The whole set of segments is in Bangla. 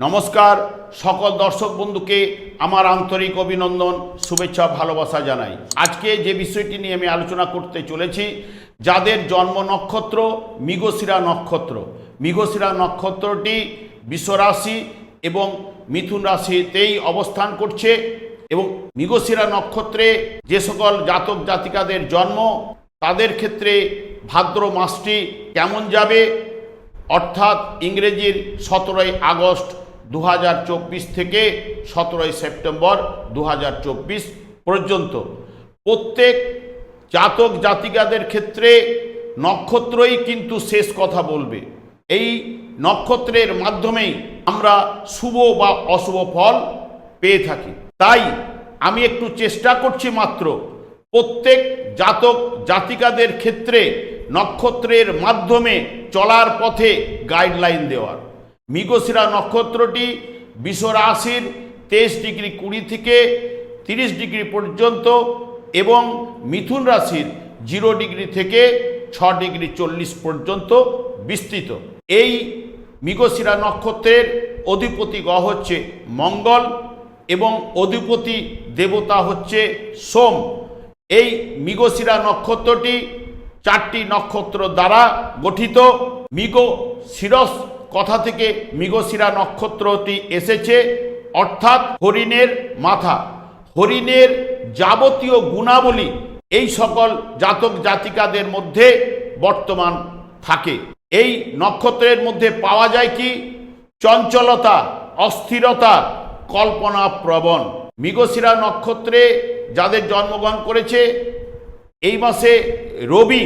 নমস্কার, সকল দর্শক বন্ধুকে আমার আন্তরিক অভিনন্দন, শুভেচ্ছা, ভালোবাসা জানাই। আজকে যে বিষয়টি নিয়ে আমি আলোচনা করতে চলেছি, যাদের জন্ম নক্ষত্র, মৃগশিরা নক্ষত্র। মৃগশিরা নক্ষত্রটি বিশ্বরাশি এবং মিথুন রাশিতেই অবস্থান করছে এবং মৃগশিরা নক্ষত্রে যে সকল জাতক জাতিকাদের জন্ম, তাদের ক্ষেত্রে ভাদ্র মাসটি কেমন যাবে? অর্থাৎ ইংরেজির সতেরোই আগস্ট দু হাজার চব্বিশ থেকে সতেরোই সেপ্টেম্বর দু হাজার চব্বিশ পর্যন্ত। প্রত্যেক জাতক জাতিকাদের ক্ষেত্রে নক্ষত্রই কিন্তু শেষ কথা বলবে। এই নক্ষত্রের মাধ্যমেই আমরা শুভ বা অশুভ ফল পেয়ে থাকি। তাই আমি একটু চেষ্টা করছি মাত্র প্রত্যেক জাতক জাতিকাদের ক্ষেত্রে নক্ষত্রের মাধ্যমে চলার পথে গাইডলাইন দেওয়ার। মৃগশিরা নক্ষত্রটি বিশ্ব রাশির তেইশ ডিগ্রি কুড়ি থেকে তিরিশ ডিগ্রি পর্যন্ত এবং মিথুন রাশির জিরো ডিগ্রি থেকে ছ ডিগ্রি চল্লিশ পর্যন্ত বিস্তৃত। এই মৃগশিরা নক্ষত্রের অধিপতি গ্রহ হচ্ছে মঙ্গল এবং অধিপতি দেবতা হচ্ছে সোম। এই মৃগশিরা নক্ষত্রটি চারটি নক্ষত্র দ্বারা গঠিত। মৃগ শিরস কথা থেকে মৃগশিরা নক্ষত্রটি এসেছে, অর্থাৎ হরিণের মাথা। হরিণের যাবতীয় গুণাবলী এই সকল জাতক জাতিকাদের মধ্যে বর্তমান থাকে। এই নক্ষত্রের মধ্যে পাওয়া যায় কি? চঞ্চলতা, অস্থিরতা কল্পনা প্রবণ মৃগশিরা নক্ষত্রে যাদের জন্মগ্রহণ করেছে, এই মাসে রবি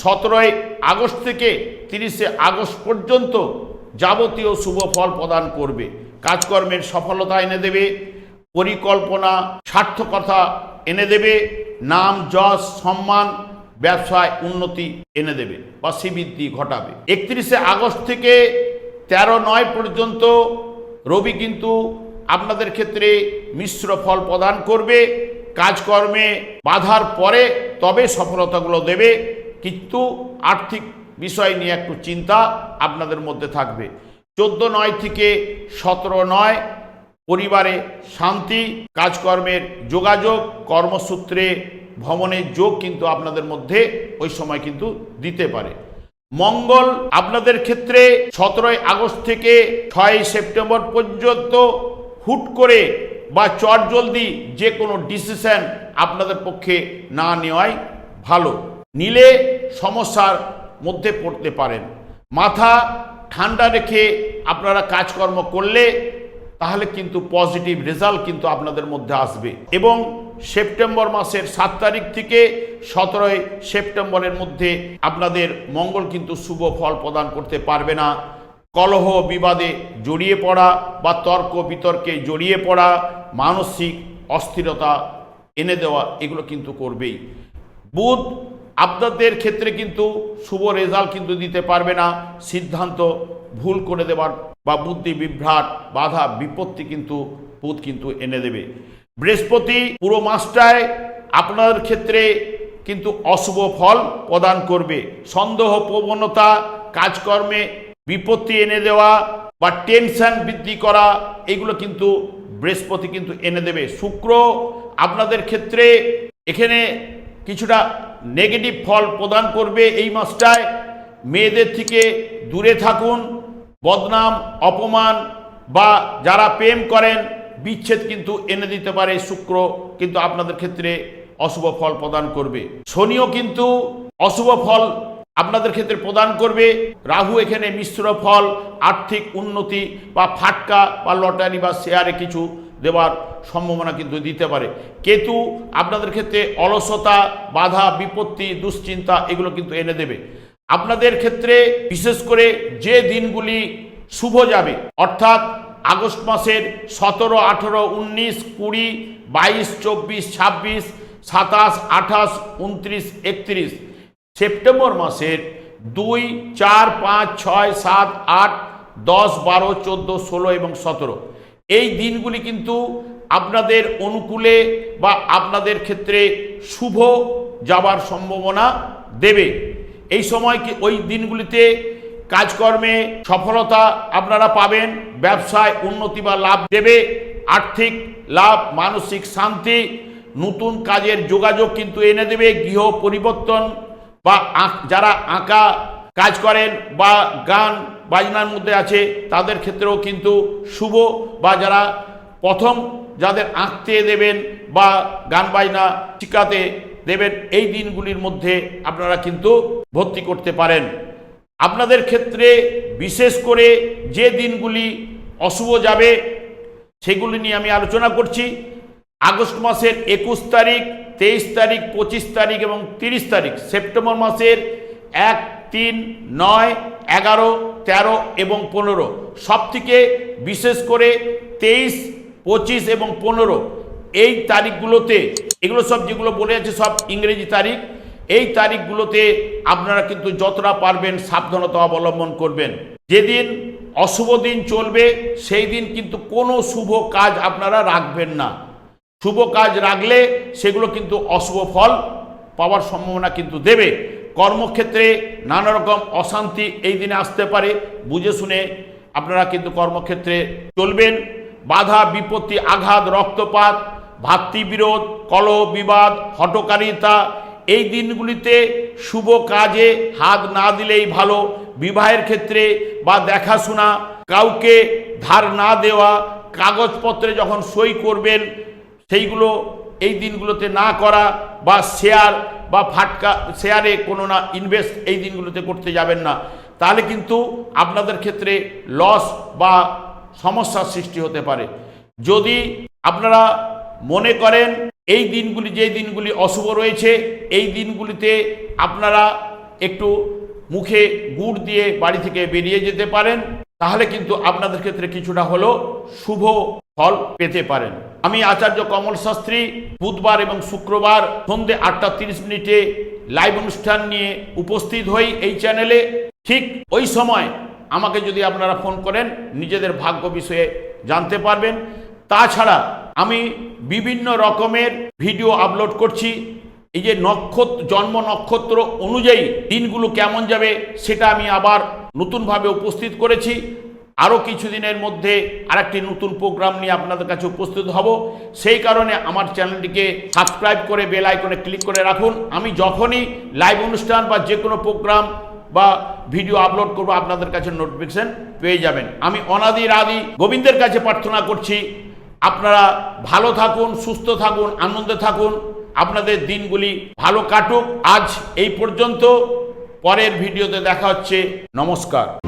সতেরোই আগস্ট থেকে তিরিশে আগস্ট পর্যন্ত যাবতীয় শুভ ফল প্রদান করবে। কাজকর্মের সফলতা এনে দেবে, পরিকল্পনা সার্থকতা এনে দেবে, নাম, যশ, সম্মান, ব্যবসায় উন্নতি এনে দেবে বা শ্রীবৃদ্ধি ঘটাবে। একত্রিশে আগস্ট থেকে তেরো নয় পর্যন্ত রবি কিন্তু আপনাদের ক্ষেত্রে মিশ্র ফল প্রদান করবে, কাজকর্মে বাধার পরে তবে সফলতাগুলো দেবে, কিন্তু আর্থিক বিষয় নিয়ে একটু চিন্তা আপনাদের মধ্যে থাকবে। চোদ্দ নয় থেকে সতেরো নয়, পরিবারে শান্তি, কাজকর্মের যোগাযোগ, কর্মসূত্রে ভ্রমণের যোগ কিন্তু আপনাদের মধ্যে ওই সময় কিন্তু দিতে পারে। মঙ্গল আপনাদের ক্ষেত্রে সতেরোই আগস্ট থেকে ছয় সেপ্টেম্বর পর্যন্ত হুট করে বা চট জলদি যে কোনো ডিসিশন আপনাদের পক্ষে না নেওয়াই ভালো। নিলে সমস্যার মধ্যে পড়তে পারেন। মাথা ঠান্ডা রেখে আপনারা কাজকর্ম করলে তাহলে কিন্তু পজিটিভ রেজাল্ট কিন্তু আপনাদের মধ্যে আসবে। এবং সেপ্টেম্বর মাসের সাত তারিখ থেকে সতেরোই সেপ্টেম্বরের মধ্যে আপনাদের মঙ্গল কিন্তু শুভ ফল প্রদান করতে পারবে না। কলহ বিবাদে জড়িয়ে পড়া বা তর্ক বিতর্কে জড়িয়ে পড়া, মানসিক অস্থিরতা এনে দেওয়া এগুলো কিন্তু করবেই। বুধ আপনাদের ক্ষেত্রে কিন্তু শুভ রেজাল্ট কিন্তু দিতে পারবে না। সিদ্ধান্ত ভুল করে দেওয়ার বা বুদ্ধি বিভ্রাট, বাধা, বিপত্তি কিন্তু বুধ কিন্তু এনে দেবে। বৃহস্পতি পুরো মাসটায় আপনাদের ক্ষেত্রে কিন্তু অশুভ ফল প্রদান করবে। সন্দেহ, প্রবণতা, কাজকর্মে বিপত্তি এনে দেওয়া বা টেনশন বৃদ্ধি করা, এগুলো কিন্তু বৃহস্পতি কিন্তু এনে দেবে। শুক্র আপনাদের ক্ষেত্রে এখানে কিছুটা নেগেটিভ ফল প্রদান করবে এই মাসটায়। মেয়েদের থেকে দূরে থাকুন, বদনাম, অপমান বা যারা প্রেম করেন, বিচ্ছেদ কিন্তু এনে দিতে পারে শুক্র, কিন্তু আপনাদের ক্ষেত্রে অশুভ ফল প্রদান করবে। শনিও কিন্তু অশুভ ফল আপনাদের ক্ষেত্রে প্রদান করবে। রাহু এখানে মিশ্র ফল, আর্থিক উন্নতি বা ফাটকা বা লটারি বা শেয়ারে কিছু দেওয়ার সম্ভাবনা কিন্তু দিতে পারে। কেতু আপনাদের ক্ষেত্রে অলসতা, বাধা, বিপত্তি, দুশ্চিন্তা এগুলো কিন্তু এনে দেবে। আপনাদের ক্ষেত্রে বিশেষ করে যে দিনগুলি শুভ যাবে, অর্থাৎ আগস্ট মাসের সতেরো, আঠেরো, উনিশ, কুড়ি, বাইশ, চব্বিশ, ছাব্বিশ, সাতাশ, আঠাশ, উনত্রিশ, একত্রিশ, সেপ্টেম্বর মাসের দুই, চার, পাঁচ, ছয়, সাত, আট, দশ, বারো, চোদ্দ, ষোলো এবং সতেরো। এই দিনগুলি কিন্তু আপনাদের অনুকূলে বা আপনাদের ক্ষেত্রে শুভ যাবার সম্ভাবনা দেবে। এই সময় কি ওই দিনগুলিতে কাজকর্মে সফলতা আপনারা পাবেন, ব্যবসায় উন্নতি বা লাভ দেবে, আর্থিক লাভ, মানসিক শান্তি, নতুন কাজের যোগাযোগ কিন্তু এনে দেবে, গৃহ পরিবর্তন বা যারা আঁকা কাজ করেন বা গান বাজনার মধ্যে আছে, তাদের ক্ষেত্রেও কিন্তু শুভ বা যারা প্রথম যাদের আঁকতে দেবেন বা গান বাজনা শিখাতে দেবেন, এই দিনগুলির মধ্যে আপনারা কিন্তু ভর্তি করতে পারেন। আপনাদের ক্ষেত্রে বিশেষ করে যে দিনগুলি অশুভ যাবে, সেগুলি নিয়ে আমি আলোচনা করছি। আগস্ট মাসের একুশ তারিখ, তেইশ তারিখ, পঁচিশ তারিখ এবং তিরিশ তারিখ, সেপ্টেম্বর মাসের এক, তিন, নয় এগারো, তেরো এবং পনেরো। সব থেকে বিশেষ করে তেইশ, পঁচিশ এবং পনেরো। এই তারিখগুলোতে, এগুলো সব যেগুলো বলে আছে সব ইংরেজি তারিখ, এই তারিখগুলোতে আপনারা কিন্তু যতটা পারবেন সাবধানতা অবলম্বন করবেন। যেদিন অশুভ দিন চলবে, সেই দিন কিন্তু কোনো শুভ কাজ আপনারা রাখবেন না। শুভ কাজ রাখলে সেগুলো কিন্তু অশুভ ফল পাওয়ার সম্ভাবনা কিন্তু দেবে। কর্মক্ষেত্রে নানা রকম অশান্তি এই দিনে আসতে পারে। বুঝে শুনে আপনারা কিন্তু কর্মক্ষেত্রে চলবেন। বাধা, বিপত্তি, আঘাত, রক্তপাত, ভাতৃবিরোধ কলহ বিবাদ হটকারিতা এই দিনগুলিতে শুভ কাজে হাত না দিলেই ভালো। বিবাহের ক্ষেত্রে বা দেখাশোনা, কাউকে ধার না দেওয়া, কাগজপত্রে যখন সই করবেন, সেইগুলো এই দিনগুলোতে না করা বা শেয়ার বা ফাটকা, শেয়ারে কোনো না ইনভেস্ট এই দিনগুলোতে করতে যাবেন না। তাহলে কিন্তু আপনাদের ক্ষেত্রে লস বা সমস্যার সৃষ্টি হতে পারে। যদি আপনারা মনে করেন এই দিনগুলি যে দিনগুলি অশুভ রয়েছে, এই দিনগুলিতে আপনারা একটু মুখে গুড় দিয়ে বাড়ি থেকে বেরিয়ে যেতে পারেন, তাহলে কিন্তু আপনাদের ক্ষেত্রে কিছুটা হলেও শুভ ফল পেতে পারেন। আমি আচার্য কমল শাস্ত্রী, বুধবার এবং শুক্রবার সন্ধ্যে আটটা তিরিশ মিনিটে লাইভ অনুষ্ঠান নিয়ে উপস্থিত হই এই চ্যানেলে। ঠিক ওই সময় আমাকে যদি আপনারা ফোন করেন, নিজেদের ভাগ্য বিষয়ে জানতে পারবেন। তাছাড়া আমি বিভিন্ন রকমের ভিডিও আপলোড করছি। এই যে নক্ষত্র জন্ম নক্ষত্র অনুযায়ী দিনগুলো কেমন যাবে, সেটা আমি আবার নতুনভাবে উপস্থিত করেছি। আরও কিছুদিনের মধ্যে আরেকটি নতুন প্রোগ্রাম নিয়ে আপনাদের কাছে উপস্থিত হব। সেই কারণে আমার চ্যানেলটিকে সাবস্ক্রাইব করে বেল আইকনে ক্লিক করে রাখুন। আমি যখনই লাইভ অনুষ্ঠান বা যে কোনো প্রোগ্রাম বা ভিডিও আপলোড করব, আপনাদের কাছে নোটিফিকেশন পেয়ে যাবেন। আমি অনাদি রাদি গোবিন্দের কাছে প্রার্থনা করছি, আপনারা ভালো থাকুন, সুস্থ থাকুন, আনন্দে থাকুন। আপনাদের দিনগুলি ভালো কাটুক। আজ এই পর্যন্ত, পরের ভিডিওতে দেখা হচ্ছে। নমস্কার।